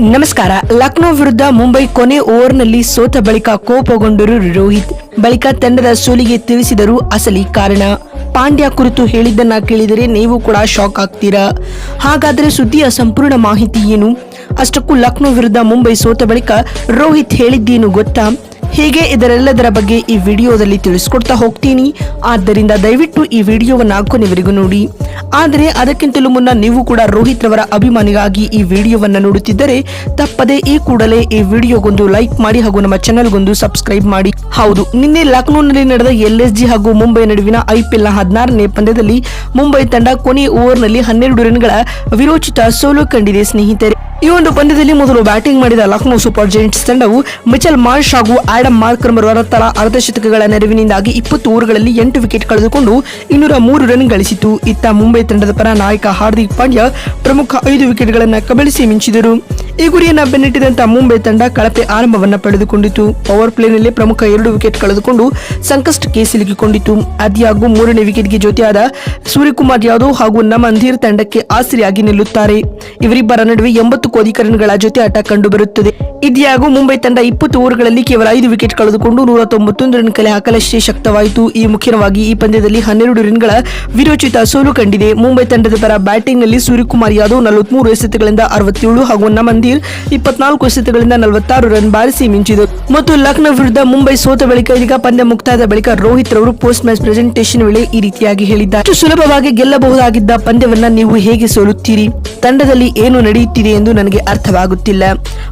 ನಮಸ್ಕಾರ. ಲಕ್ನೋ ವಿರುದ್ಧ ಮುಂಬೈ ಕೊನೆ ಓವರ್ನಲ್ಲಿ ಸೋತ ಬಳಿಕ ಕೋಪಗೊಂಡರು ರೋಹಿತ್. ಬಳಿಕ ತಂಡದ ಸೋಲಿಗೆ ತಿಳಿಸಿದರು ಅಸಲಿ ಕಾರಣ. ಪಾಂಡ್ಯ ಕುರಿತು ಹೇಳಿದ್ದನ್ನ ಕೇಳಿದರೆ ನೀವು ಕೂಡ ಶಾಕ್ ಆಗ್ತೀರಾ? ಹಾಗಾದರೆ ಸುದ್ದಿಯ ಸಂಪೂರ್ಣ ಮಾಹಿತಿ ಏನು? ಅಷ್ಟಕ್ಕೂ ಲಕ್ನೋ ವಿರುದ್ಧ ಮುಂಬೈ ಸೋತ ಬಳಿಕ ರೋಹಿತ್ ಹೇಳಿದ್ದೇನು ಗೊತ್ತಾ? ಹೀಗೆ ಇದರೆಲ್ಲದರ ಬಗ್ಗೆ ಈ ವಿಡಿಯೋದಲ್ಲಿ ತಿಳಿಸ್ಕೊಡ್ತಾ ಹೋಗ್ತೀನಿ. ಆದ್ದರಿಂದ ದಯವಿಟ್ಟು ಈ ವಿಡಿಯೋವನ್ನು ಕೊನೆವರೆಗೂ ನೋಡಿ. ಆದರೆ ಅದಕ್ಕಿಂತಲೂ ಮುನ್ನ ನೀವು ಕೂಡ ರೋಹಿತ್ ರವರ ಅಭಿಮಾನಿಗಾಗಿ ಈ ವಿಡಿಯೋವನ್ನು ನೋಡುತ್ತಿದ್ದರೆ ತಪ್ಪದೆ ಈ ಕೂಡಲೇ ಈ ವಿಡಿಯೋಗೊಂದು ಲೈಕ್ ಮಾಡಿ ಹಾಗೂ ನಮ್ಮ ಚಾನೆಲ್ಗೊಂದು ಸಬ್ಸ್ಕ್ರೈಬ್ ಮಾಡಿ. ಹೌದು, ನಿನ್ನೆ ಲಕ್ನೋನಲ್ಲಿ ನಡೆದ ಎಲ್ಎಸ್ಜಿ ಹಾಗೂ ಮುಂಬೈ ನಡುವಿನ ಐಪಿಎಲ್ನ ಹದಿನಾರನೇ ಪಂದ್ಯದಲ್ಲಿ ಮುಂಬೈ ತಂಡ ಕೊನೆಯ ಓವರ್ನಲ್ಲಿ ಹನ್ನೆರಡು ರನ್ಗಳ ವಿರೋಚಿತ ಸೋಲು ಕಂಡಿದೆ, ಸ್ನೇಹಿತರೆ. ಈ ಒಂದು ಪಂದ್ಯದಲ್ಲಿ ಮೊದಲು ಬ್ಯಾಟಿಂಗ್ ಮಾಡಿದ ಲಕ್ನೋ ಸೂಪರ್ ಜೈಂಟ್ಸ್ ತಂಡವು ಮಿಚಲ್ ಮಾರ್ಷ್ ಹಾಗೂ ಆಡಮ್ ಮಾರ್ಕರ್ ಅವರ ಅರ್ಧಶತಕಗಳ ನೆರವಿನಿಂದಾಗಿ ಇಪ್ಪತ್ತು ಓವರ್ಗಳಲ್ಲಿ ಎಂಟು ವಿಕೆಟ್ ಕಳೆದುಕೊಂಡು ಇನ್ನೂರ ಮೂರು ರನ್ ಗಳಿಸಿತು ಇತ್ತ ಮುಂಬೈ ತಂಡದ ಪರ ನಾಯಕ ಹಾರ್ದಿಕ್ ಪಾಂಡ್ಯ ಪ್ರಮುಖ ಐದು ವಿಕೆಟ್ಗಳನ್ನು ಕಬಳಿಸಿ ಮಿಂಚಿದರು. ಈ ಗುರಿಯನ್ನ ಬೆನ್ನಿಟ್ಟಿದಂತಹ ಮುಂಬೈ ತಂಡ ಕಳಪೆ ಆರಂಭವನ್ನ ಪಡೆದುಕೊಂಡಿತು. ಪವರ್ ಪ್ಲೇನಲ್ಲಿ ಪ್ರಮುಖ ಎರಡು ವಿಕೆಟ್ ಕಳೆದುಕೊಂಡು ಸಂಕಷ್ಟಕ್ಕೆ ಸಿಲುಕಿಕೊಂಡಿತು ಆದಿಯಾಗೂ ಮೂರನೇ ವಿಕೆಟ್ಗೆ ಜೊತೆಯಾದ ಸೂರ್ಯಕುಮಾರ್ ಯಾದವ್ ಹಾಗೂ ನಮಂಧೀರ್ ತಂಡಕ್ಕೆ ಆಸರಿಯಾಗಿ ನಿಲ್ಲುತ್ತಾರೆ. ಇವರಿಬ್ಬರ ನಡುವೆ ಎಂಬತ್ತು ಕೋದಿಕ ರನ್ಗಳ ಜೊತೆ ಆಟ ಕಂಡುಬರುತ್ತದೆ. ಇದಿಯಾಗೂ ಮುಂಬೈ ತಂಡ ಇಪ್ಪತ್ತು ಓವರ್ಗಳಲ್ಲಿ ಕೇವಲ ಐದು ವಿಕೆಟ್ ಕಳೆದುಕೊಂಡು ನೂರ ತೊಂಬತ್ತೊಂದು ರನ್ ಕಲೆ ಹಾಕಲಷ್ಟೇ ಶಕ್ತವಾಯಿತು. ಈ ಮುಖ್ಯವಾಗಿ ಈ ಪಂದ್ಯದಲ್ಲಿ ಹನ್ನೆರಡು ರನ್ಗಳ ವಿರೋಚಿತ ಸೋಲು ಕಂಡಿದೆ. ಮುಂಬೈ ತಂಡದ ಪರ ಬ್ಯಾಟಿಂಗ್ನಲ್ಲಿ ಸೂರ್ಯಕುಮಾರ್ ಯಾದವ್ ನಲವತ್ಮೂರು ಎಸೆತಗಳಿಂದ ಅರವತ್ತೇಳು ಹಾಗೂ ನಮಂದೀರ್ ಇಪ್ಪತ್ನಾಲ್ಕು ಎಸೆತಗಳಿಂದ ನಲವತ್ತಾರು ರನ್ ಬಾರಿಸಿ ಮಿಂಚಿದರು ಮತ್ತು ಲಕ್ನೋ ವಿರುದ್ಧ ಮುಂಬೈ ಸೋತ ಬಳಿಕ ಇದೀಗ ಪಂದ್ಯ ಮುಕ್ತಾಯದ ಬಳಿಕ ರೋಹಿತ್ ರವರು ಪೋಸ್ಟ್ ಮ್ಯಾಚ್ ಪ್ರೆಸೆಂಟೇಷನ್ ವೇಳೆ ಈ ರೀತಿಯಾಗಿ ಹೇಳಿದ್ದಾರೆ. ಸುಲಭವಾಗಿ ಗೆಲ್ಲಬಹುದಾಗಿದ್ದ ಪಂದ್ಯವನ್ನ ನೀವು ಹೇಗೆ ಸೋಲುತ್ತೀರಿ? ತಂಡದಲ್ಲಿ ಏನು ನಡೆಯುತ್ತಿದೆ ಎಂದು ನನಗೆ ಅರ್ಥವಾಗುತ್ತಿಲ್ಲ.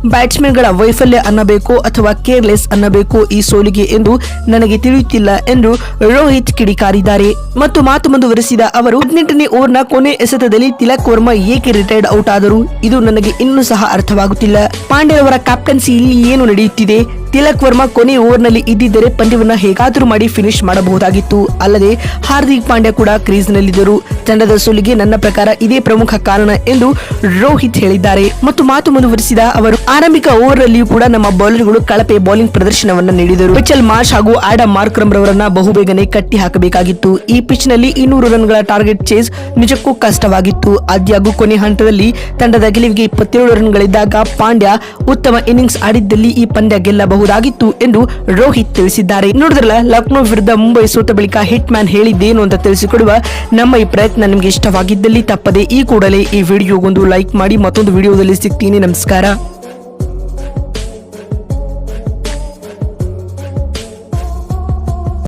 ಬ್ಯಾಟ್ಸ್ಮನ್ಗಳ ವೈಫಲ್ಯ ಅನ್ನಬೇಕು ಅಥವಾ ಕೇರ್ಲೆಸ್ ಅನ್ನಬೇಕು ಈ ಸೋಲಿಗೆ ಎಂದು ನನಗೆ ತಿಳಿಯುತ್ತಿಲ್ಲ ಎಂದು ರೋಹಿತ್ ಕಿಡಿಕಾರಿದ್ದಾರೆ. ಮತ್ತು ಮಾತು ಮುಂದುವರೆಸಿದ ಅವರು, ಹದಿನೆಂಟನೇ ಓವರ್ನ ಕೊನೆ ಎಸೆತದಲ್ಲಿ ತಿಲಕ್ ವರ್ಮಾ ಏಕೆ ರಿಟೈರ್ಡ್ ಔಟ್ ಆದರು? ಇದು ನನಗೆ ಇನ್ನೂ ಸಹ ಅರ್ಥವಾಗುತ್ತಿಲ್ಲ. ಪಾಂಡೆ ಅವರ ಕ್ಯಾಪ್ಟನ್ಸಿ ಇಲ್ಲಿ ಏನು ನಡೆಯುತ್ತಿದೆ? ತಿಲಕ್ ವರ್ಮಾ ಕೊನೆ ಓವರ್ನಲ್ಲಿ ಇದ್ದಿದ್ದರೆ ಪಂದ್ಯವನ್ನ ಹೇಗಾದರೂ ಮಾಡಿ ಫಿನಿಶ್ ಮಾಡಬಹುದಾಗಿತ್ತು. ಅಲ್ಲದೆ, ಹಾರ್ದಿಕ್ ಪಾಂಡ್ಯ ಕೂಡ ಕ್ರೀಸ್ನಲ್ಲಿದ್ದರು. ತಂಡದ ಸೋಲಿಗೆ ನನ್ನ ಪ್ರಕಾರ ಇದೇ ಪ್ರಮುಖ ಕಾರಣ ಎಂದು ರೋಹಿತ್ ಹೇಳಿದ್ದಾರೆ. ಮತ್ತು ಮಾತು ಮುಂದುವರಿಸಿದ ಅವರು, ಆರಂಭಿಕ ಓವರ್ನಲ್ಲಿಯೂ ಕೂಡ ನಮ್ಮ ಬೌಲರ್ಗಳು ಕಳಪೆ ಬೌಲಿಂಗ್ ಪ್ರದರ್ಶನವನ್ನು ನೀಡಿದರು. ಮಿಚಲ್ ಮಾರ್ಷ್ ಹಾಗೂ ಆಡಮ್ ಮಾರ್ಕ್ರಮ್ ರವರನ್ನ ಬಹುಬೇಗನೆ ಕಟ್ಟಿ ಹಾಕಬೇಕಾಗಿತ್ತು. ಈ ಪಿಚ್ನಲ್ಲಿ ಇನ್ನೂರು ರನ್ಗಳ ಟಾರ್ಗೆಟ್ ಚೇಸ್ ನಿಜಕ್ಕೂ ಕಷ್ಟವಾಗಿತ್ತು. ಆದ್ಯಾಗೂ ಕೊನೆ ಹಂತದಲ್ಲಿ ತಂಡದ ಗೆಲುವಿಗೆ ಇಪ್ಪತ್ತೇಳು ರನ್ಗಳಿದ್ದಾಗ ಪಾಂಡ್ಯ ಉತ್ತಮ ಇನ್ನಿಂಗ್ಸ್ ಆಡಿದ್ದಲ್ಲಿ ಈ ಪಂದ್ಯ ಗೆಲ್ಲಬಹುದಾಗಿತ್ತು ಎಂದು ರೋಹಿತ್ ತಿಳಿಸಿದ್ದಾರೆ. ನೋಡಿದ್ರಲ್ಲ, ಲಕ್ನೋ ವಿರುದ್ಧ ಮುಂಬೈ ಸೋತ ಬಳಿಕ ಹಿಟ್ ಮ್ಯಾನ್ ಹೇಳಿದ್ದೇನು ಅಂತ ತಿಳಿಸಿಕೊಡುವ ನಮ್ಮ ಈ ಪ್ರಯತ್ನ ನಿಮಗೆ ಇಷ್ಟವಾಗಿದ್ದಲ್ಲಿ ತಪ್ಪದೆ ಈ ಕೂಡಲೇ ಈ ವಿಡಿಯೋಗೊಂದು ಲೈಕ್ ಮಾಡಿ ಮತ್ತೊಂದು ವಿಡಿಯೋದಲ್ಲಿ ಸಿಗ್ತೀನಿ. ನಮಸ್ಕಾರ.